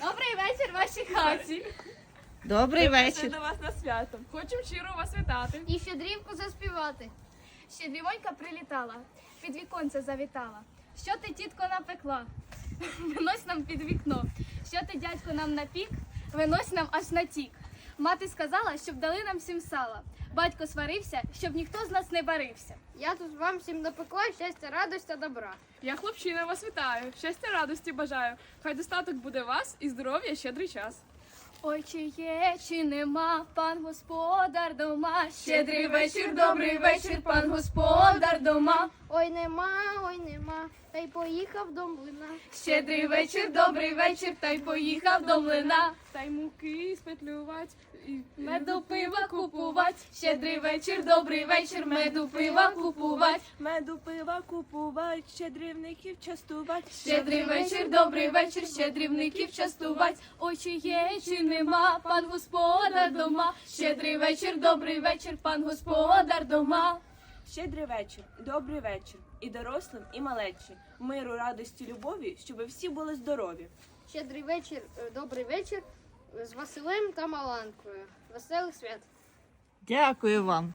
Добрий вечір вашій хаті. Добрий Прийшли вечір. до вас на свято. Хочемо щиро вас вітати. І щедрівку заспівати. Щедрівонька прилітала, під віконце завітала. Що ти, тітко, напекла? Винось нам під вікно. Що ти, дядько, нам напік? Винось нам аж на тік. Мати сказала, щоб дали нам всім сала. Батько сварився, щоб ніхто з нас не барився. Я тут вам всім напекла щастя, радость та добра. Я хлопчина вас вітаю. Щастя, радості бажаю. Хай достаток буде вас і здоров'я щедрий час. Ой, чи є, чи нема, пан господар дома. Щедрий вечір, добрий вечір, пан господар дома. Ой, нема, ой, нема, й поїхав до млина. Щедрий вечір, добрий вечір, та й поїхав до млина. Та й муки спетлювать і Меду пива купувать. Щедрий вечір, добрий вечір, меду пива купувать. меду пива купувать, щедрівників частувать. Щедрий вечір, добрий вечір, щедрівників частувать. Ой, чи є, чи нема, пан господар дома. Щедрий вечір, добрий вечір, пан господар дома. Щедрий вечір, добрий вечір, і дорослим, і малечі, миру, радості, любові, щоб ви всі були здорові. Щедрий вечір, е, добрий вечір з Василем та Маланкою. Веселих свят. Дякую вам.